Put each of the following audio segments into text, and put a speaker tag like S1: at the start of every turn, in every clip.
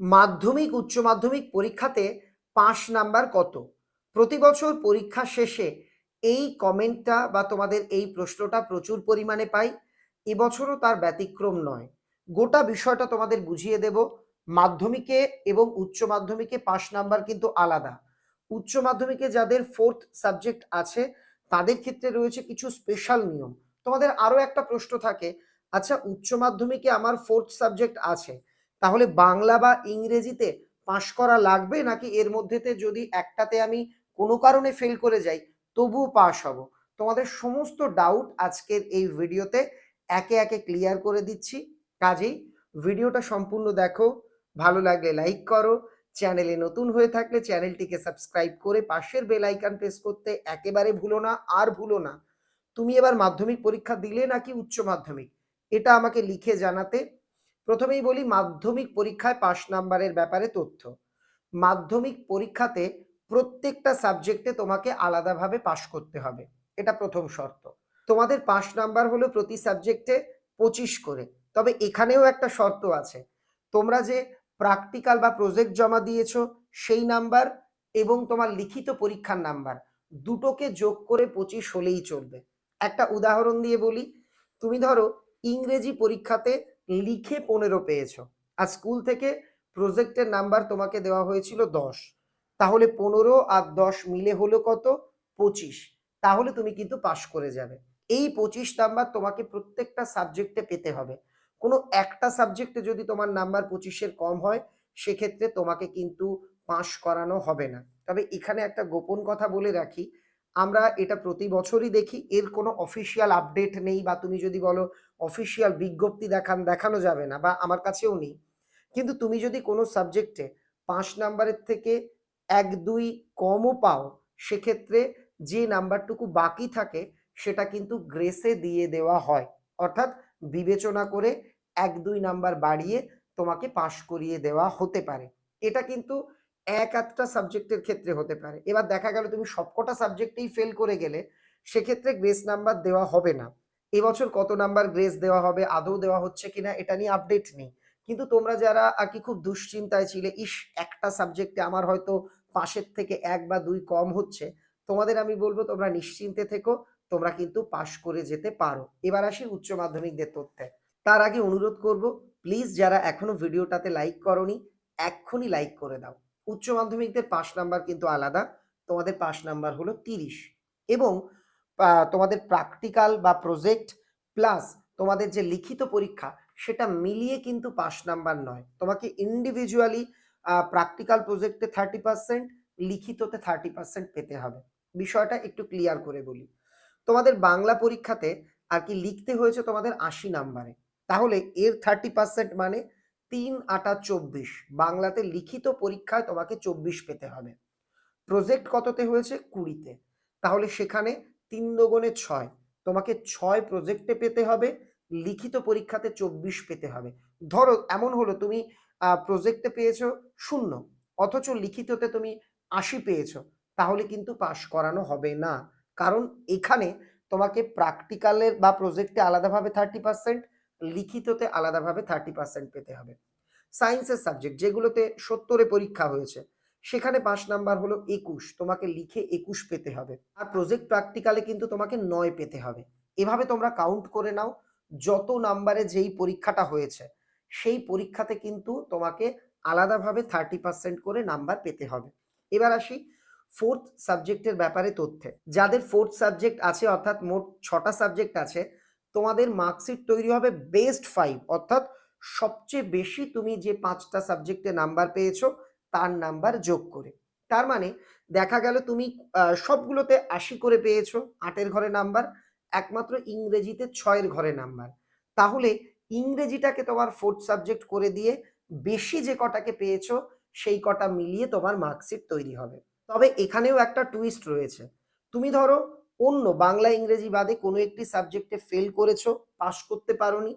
S1: মাধ্যমিক, উচ্চ মাধ্যমিক পরীক্ষাতে পাঁচ নাম্বার কত? প্রতি বছর পরীক্ষা শেষে এই কমেন্টটা বা তোমাদের এই প্রশ্নটা প্রচুর পরিমাণে পাই। এবছরও তার ব্যতিক্রম নয়। গোটা বিষয়টা তোমাদের বুঝিয়ে দেব। মাধ্যমিকে এবং উচ্চ মাধ্যমিকে পাস নাম্বার কিন্তু আলাদা। উচ্চ মাধ্যমিকে যাদের ফোর্থ সাবজেক্ট আছে, তাদের ক্ষেত্রে রয়েছে কিছু স্পেশাল নিয়ম। তোমাদের আরও একটা প্রশ্ন থাকে আচ্ছা উচ্চ মাধ্যমিকে আমার ফোর্থ সাবজেক্ট আছে তাহলে বাংলা বা ইংরেজিতে পাশ করা লাগবে নাকি এর মধ্যেতে যদি একটাতে আমি কোনো কারণে ফেল করে যাই, তবুও পাশ হব? তোমাদের সমস্ত ডাউট আজকের এই ভিডিওতে একে একে ক্লিয়ার করে দিচ্ছি। কাজেই ভিডিওটা সম্পূর্ণ দেখো, ভালো লাগলে লাইক করো চ্যানেলে নতুন হয়ে থাকলে চ্যানেলটিকে সাবস্ক্রাইব করে পাশের বেল আইকন প্রেস করতে একেবারে ভুলো না, আর ভুলো না। তুমি এবার মাধ্যমিক পরীক্ষা দিলে নাকি উচ্চ মাধ্যমিক? এটা আমাকে লিখে জানাতে প্রথমেই বলি মাধ্যমিক পরীক্ষায় পাশ নাম্বারের ব্যাপারে তথ্য। মাধ্যমিক পরীক্ষাতে প্রত্যেকটা সাবজেক্টে তোমাকে আলাদাভাবে পাশ করতে হবে। এটা প্রথম শর্ত। তোমাদের পাশ নাম্বার হলো প্রতি সাবজেক্টে পঁচিশ করে। তবে এখানেও একটা শর্ত আছে। তোমরা যে প্র্যাকটিক্যাল বা প্রজেক্ট জমা দিয়েছ সেই নাম্বার এবং তোমার লিখিত পরীক্ষার নাম্বার দুটোকে যোগ করে পঁচিশ হলেই চলবে। একটা উদাহরণ দিয়ে বলি। তুমি ধরো ইংরেজি পরীক্ষাতে লিখে পনেরো পেয়েছ। আর স্কুল থেকে প্রজেক্টের নাম্বার তোমাকে দেওয়া হয়েছিল দশ। তাহলে পনেরো আর দশ মিলে হলো কত? পঁচিশ। তাহলে তুমি কিন্তু পাশ করে যাবে। এই পঁচিশ নাম্বার তোমাকে প্রত্যেকটা সাবজেক্টে পেতে হবে। কোনো একটা সাবজেক্টে যদি তোমার নাম্বার পঁচিশের কম হয়, সেক্ষেত্রে তোমাকে কিন্তু পাশ করানো হবে না। তবে এখানে একটা গোপন কথা বলে রাখি আমরা এটা প্রতি বছরই দেখি, এর কোনো অফিসিয়াল আপডেট নেই বা তুমি যদি বলো অফিসিয়াল বিজ্ঞপ্তি দেখান, দেখানো যাবে না বা আমার কাছেও নেই। কিন্তু তুমি যদি কোনো সাবজেক্টে পাঁচ নাম্বারের থেকে এক, দুই কমও পাও, সেক্ষেত্রে যে নাম্বারটুকু বাকি থাকে, সেটা কিন্তু গ্রেসে দিয়ে দেওয়া হয়। অর্থাৎ বিবেচনা করে এক, দুই নাম্বার বাড়িয়ে তোমাকে পাশ করিয়ে দেওয়া হতে পারে। এটা কিন্তু এক আধটা সাবজেক্টের ক্ষেত্রে হতে পারে। এবার দেখা গেল তুমি সবকটা সাবজেক্টেই ফেল করে গেলে, সেক্ষেত্রে গ্রেস নাম্বার দেওয়া হবে না। এবছর কত নাম্বার গ্রেস দেওয়া হবে, আদৌ দেওয়া হচ্ছে কিনা, এটা নিয়ে আপডেট নেই। কিন্তু তোমরা যারা আর কি খুব দুশ্চিন্তায় ছিলে, ইস, একটা সাবজেক্টে আমার হয়তো পাশের থেকে এক বা দুই কম হচ্ছে, তোমাদের আমি বলব তোমরা নিশ্চিন্তে থেকো, তোমরা কিন্তু পাশ করে যেতে পারো। এবার আসি উচ্চ মাধ্যমিকদের তথ্যে। তার আগে অনুরোধ করব প্লিজ যারা এখনও ভিডিওটাতে লাইক করনি, এক্ষুনি লাইক করে দাও। উচ্চ মাধ্যমিকদের পাস নাম্বার কিন্তু আলাদা। তোমাদের পাস নাম্বার হলো তিরিশ। এবং তোমাদের প্র্যাকটিক্যাল বা প্রজেক্ট প্লাস তোমাদের যে লিখিত পরীক্ষা, সেটা মিলিয়ে কিন্তু পাস নাম্বার নয়। তোমাকে ইন্ডিভিজুয়ালি প্র্যাকটিক্যাল প্রজেক্টে থার্টি পার্সেন্ট লিখিততে থার্টি পার্সেন্ট পেতে হবে। বিষয়টা একটু ক্লিয়ার করে বলি। তোমাদের বাংলা পরীক্ষাতে আর কি লিখতে হয়েছে তোমাদের আশি নাম্বারে। তাহলে এর থার্টি পার্সেন্ট মানে তিন আটা চব্বিশ। বাংলাতে লিখিত পরীক্ষায় তোমাকে চব্বিশ পেতে হবে। প্রজেক্ট কততে হয়েছে? কুড়িতে। তাহলে সেখানে তিন দোগুণে ছয়। তোমাকে ছয় প্রজেক্টে পেতে হবে। লিখিত পরীক্ষাতে চব্বিশ পেতে হবে। ধরো, এমন হলো তুমি প্রজেক্টে পেয়েছ শূন্য। অথচ লিখিততে তুমি আশি পেয়েছ। তাহলে কিন্তু পাশ করানো হবে না। কারণ এখানে তোমাকে প্র্যাকটিক্যালের বা প্রজেক্টে আলাদাভাবে থার্টি পার্সেন্ট লিখিততে আলাদাভাবে থার্টি পার্সেন্ট পেতে হবে। সায়েন্সের সাবজেক্ট যেগুলোতে সত্তরে পরীক্ষা হয়েছে, সেখানে পাঁচ নাম্বার হলো একুশ, তোমাকে লিখে একুশ পেতে হবে। আর প্রজেক্ট প্র্যাকটিক্যালে কিন্তু তোমাকে নয় পেতে হবে। এভাবে তোমরা কাউন্ট করে নাও, যত নাম্বারে যেই পরীক্ষাটা হয়েছে, সেই পরীক্ষাতে কিন্তু তোমাকে আলাদাভাবে থার্টি পার্সেন্ট করে নাম্বার পেতে হবে। এবার আসি ফোর্থ সাবজেক্টের ব্যাপারে তথ্যে। যাদের ফোর্থ সাবজেক্ট আছে, অর্থাৎ মোট ছটা সাবজেক্ট আছে তোমাদের মার্কশিট তৈরি হবে বেস্ট ফাইভ অর্থাৎ সবচেয়ে বেশি তুমি যে পাঁচটা সাবজেক্টে নাম্বার পেয়েছ, তার নাম্বার যোগ করে। তার মানে দেখা গেল তুমি সবগুলোতে আশি করে পেয়েছ, আটের ঘরে নাম্বার একমাত্র ইংরেজিতে ছয়ের ঘরে নাম্বার তাহলে ইংরেজিটাকে তোমার ফোর্থ সাবজেক্ট করে দিয়ে বেশি যে কটাকে পেয়েছ, সেই কটা মিলিয়ে তোমার মার্কশিট তৈরি হবে। তবে এখানেও একটা টুইস্ট রয়েছে। তুমি ধরো অন্য বাংলা ইংরেজি বাদে কোনো একটি সাবজেক্টে ফেল করেছ পাশ করতে পারোনি,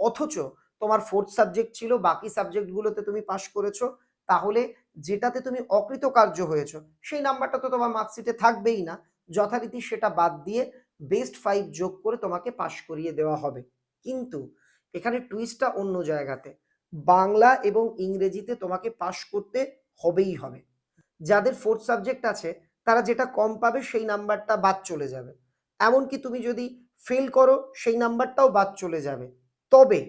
S1: অথচ তোমার ফোর্থ সাবজেক্ট ছিল, বাকি সাবজেক্টগুলোতে তুমি পাশ করেছ, তাহলে যেটাতে তুমি অকৃতকার্য হয়েছো, সেই নাম্বারটা তো তোমার মার্কশিটে থাকবেই না। যথারীতি সেটা বাদ দিয়ে বেস্ট ফাইভ যোগ করে তোমাকে পাশ করিয়ে দেওয়া হবে। কিন্তু এখানে টুইস্টটা অন্য জায়গাতে। বাংলা এবং ইংরেজিতে তোমাকে পাশ করতে হবেই হবে। যাদের ফোর্থ সাবজেক্ট আছে তারা যেটা কম পাবে সেই নাম্বারটা বাদ চলে যাবে। এমনকি তুমি যদি ফেল করো, সেই নাম্বারটাও বাদ চলে যাবে। তবে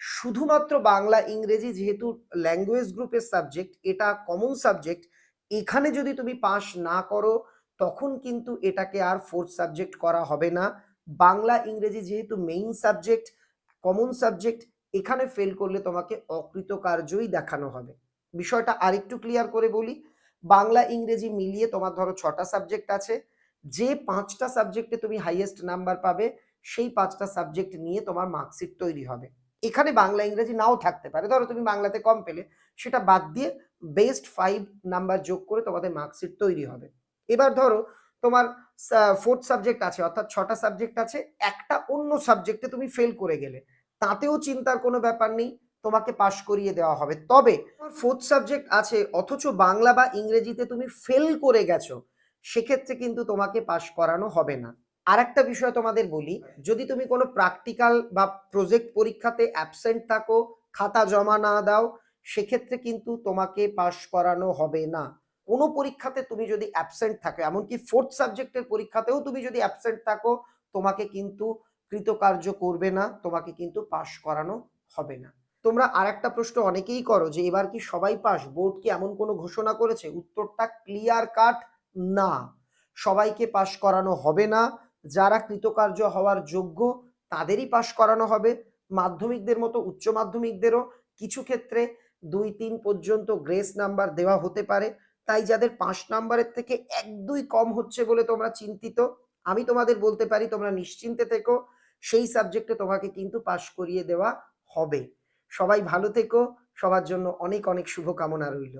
S1: শুধুমাত্র বাংলা, ইংরেজি যেহেতু ল্যাঙ্গুয়েজ গ্রুপের সাবজেক্ট এটা কমন সাবজেক্ট এখানে যদি তুমি পাস না করো, তখন কিন্তু এটাকে আর ফোর্থ সাবজেক্ট করা হবে না। বাংলা, ইংরেজি যেহেতু মেইন সাবজেক্ট কমন সাবজেক্ট এখানে ফেল করলে তোমাকে অকৃতকার্যই দেখানো হবে। বিষয়টা আরেকটু ক্লিয়ার করে বলি বাংলা, ইংরেজি মিলিয়ে তোমার ধরো ছটা সাবজেক্ট আছে। যে পাঁচটা সাবজেক্টে তুমি হাইয়েস্ট নাম্বার পাবে, সেই পাঁচটা সাবজেক্ট নিয়ে তোমার মার্কশিট তৈরি হবে। এখানে বাংলা, ইংরেজি নাও থাকতে পারে। ধরো তুমি বাংলাতে কম পেলে, সেটা বাদ দিয়ে বেস্ট ফাইভ নাম্বার যোগ করে তোমাদের মার্কশিট তৈরি হবে। এবার ধরো তোমার ফোর্থ সাবজেক্ট আছে, অর্থাৎ ছটা সাবজেক্ট আছে, একটা অন্য সাবজেক্টে তুমি ফেল করে গেলে, তাতেও চিন্তার কোনো ব্যাপার নেই। তোমাকে পাশ করিয়ে দেওয়া হবে। তবে ফোর্থ সাবজেক্ট আছে অথচ বাংলা বা ইংরেজিতে তুমি ফেল করে গেছো সেক্ষেত্রে কিন্তু তোমাকে পাশ করানো হবে না। আর একটা বিষয় তোমাদের বলি যদি তুমি কোনো প্র্যাকটিক্যাল বা প্রজেক্ট পরীক্ষাতে অ্যাবসেন্ট থাকো খাতা জমা না দাও সেক্ষেত্রে কিন্তু তোমাকে পাশ করানো হবে না। কোনো পরীক্ষাতে তুমি যদি অ্যাবসেন্ট থাকো এমনকি ফোর্থ সাবজেক্টের পরীক্ষাতেও তুমি যদি অ্যাবসেন্ট থাকো তোমাকে কিন্তু কৃতকার্য করবে না তোমাকে কিন্তু পাশ করানো হবে না। তোমরা আর একটা প্রশ্ন অনেকেই করো যে, এবার কি সবাই পাস? বোর্ড কি এমন কোনো ঘোষণা করেছে? উত্তরটা ক্লিয়ার কাট না। সবাইকে পাশ করানো হবে না। যারা কৃতকার্য হওয়ার যোগ্য, তাদেরই পাশ করানো হবে। মাধ্যমিকদের মতো, উচ্চ মাধ্যমিকদেরও কিছু ক্ষেত্রে দুই, তিন পর্যন্ত গ্রেস নাম্বার দেওয়া হতে পারে। তাই যাদের পাঁচ নাম্বারের থেকে এক, দুই কম হচ্ছে বলে তোমরা চিন্তিত, আমি তোমাদের বলতে পারি, তোমরা নিশ্চিন্তে থেকো। সেই সাবজেক্টে তোমাকে কিন্তু পাশ করিয়ে দেওয়া হবে। সবাই ভালো থেকো। সবার জন্য অনেক অনেক শুভকামনা রইল।